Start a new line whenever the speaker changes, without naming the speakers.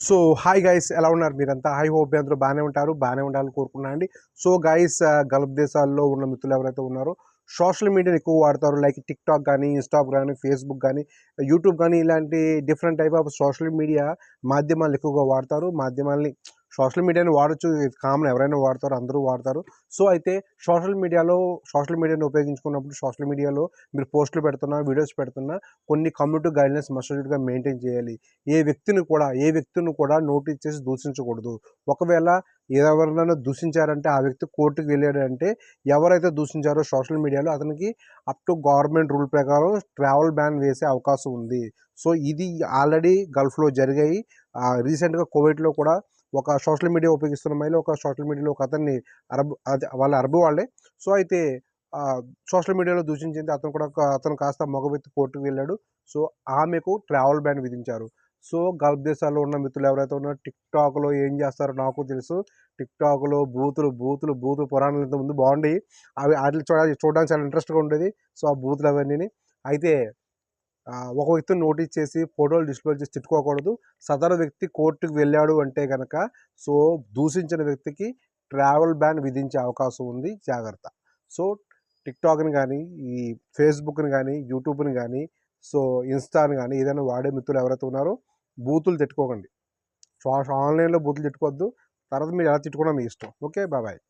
So hi guys ఎలా ఉన్నారు మీరంతా? హై హోప్ అందరూ బాగానే ఉంటారు బాగానే ఉండాలని కోరుకున్నాను అండి. సో గైస్ గల్ఫ్ దేశాల్లో ఉన్న మిత్రులు ఎవరైతే ఉన్నారో సోషల్ మీడియాని ఎక్కువ వాడతారు. లైక్ టిక్టాక్ కానీ ఇన్స్టాగ్రామ్ కానీ ఫేస్బుక్ కానీ యూట్యూబ్ కానీ ఇలాంటి different type of social media మాధ్యమాలు ఎక్కువగా వాడతారు. మాధ్యమాల్ని సోషల్ మీడియాని వాడచ్చు. ఇది కామన్ ఎవరైనా వాడతారు అందరూ వాడతారు. సో అయితే సోషల్ మీడియాలో సోషల్ మీడియాని ఉపయోగించుకున్నప్పుడు సోషల్ మీడియాలో మీరు పోస్టులు పెడుతున్నా వీడియోస్ పెడుతున్నా కొన్ని కమ్యూనిటీ గైడ్లైన్స్ మస్టర్డ్గా మెయింటైన్ చేయాలి. ఏ వ్యక్తిని కూడా ఏ వ్యక్తిని కూడా నోటీస్ చేసి దూషించకూడదు. ఒకవేళ ఎవరినైనా దూషించారంటే ఆ వ్యక్తి కోర్టుకు వెళ్ళాడంటే ఎవరైతే దూషించారో సోషల్ మీడియాలో అతనికి అప్ టు గవర్నమెంట్ రూల్ ప్రకారం ట్రావెల్ బ్యాన్ వేసే అవకాశం ఉంది. సో ఇది ఆల్రెడీ గల్ఫ్లో జరిగాయి. రీసెంట్గా కోవిడ్లో కూడా ఒక సోషల్ మీడియా ఉపయోగిస్తున్న మహిళ ఒక సోషల్ మీడియాలో ఒక అతన్ని అరబ్ వాళ్ళ అరబ్ వాళ్ళే. సో అయితే సోషల్ మీడియాలో దూషించింది అతను కూడా అతను కాస్త మగవెత్తి కోర్టుకు వెళ్ళాడు. సో ఆమెకు ట్రావెల్ బ్యాన్ విధించారు. సో గల్ఫ్ దేశాల్లో ఉన్న మిత్రులు ఎవరైతే ఉన్నారో టిక్టాక్లో ఏం చేస్తారో నాకు తెలుసు. టిక్టాక్లో బూతులు బూతులు బూతులు పురాణాలు ఇంత ముందు అవి వాటిని చూడ చూడడానికి చాలా ఇంట్రెస్ట్గా ఉండేది. సో ఆ బూతులు అవన్నీ అయితే ఒక వ్యక్తిని నోటీస్ చేసి ఫోటోలు డిస్ప్లే చేసి తిట్టుకోకూడదు. సదరు వ్యక్తి కోర్టుకు వెళ్ళాడు అంటే కనుక సో దూషించిన వ్యక్తికి ట్రావెల్ బ్యాన్ విధించే అవకాశం ఉంది. జాగ్రత్త. సో టిక్టాక్ని కానీ ఈ ఫేస్బుక్ని కానీ యూట్యూబ్ని కానీ సో ఇన్స్టాని కానీ ఏదైనా వాడే మిత్రులు ఎవరైతే ఉన్నారో బూతులు తిట్టుకోకండి. సో ఆన్లైన్లో బూతులు తిట్టుకోవద్దు. తర్వాత మీరు ఎలా తిట్టుకోవడం మీ ఇష్టం. Okay bye.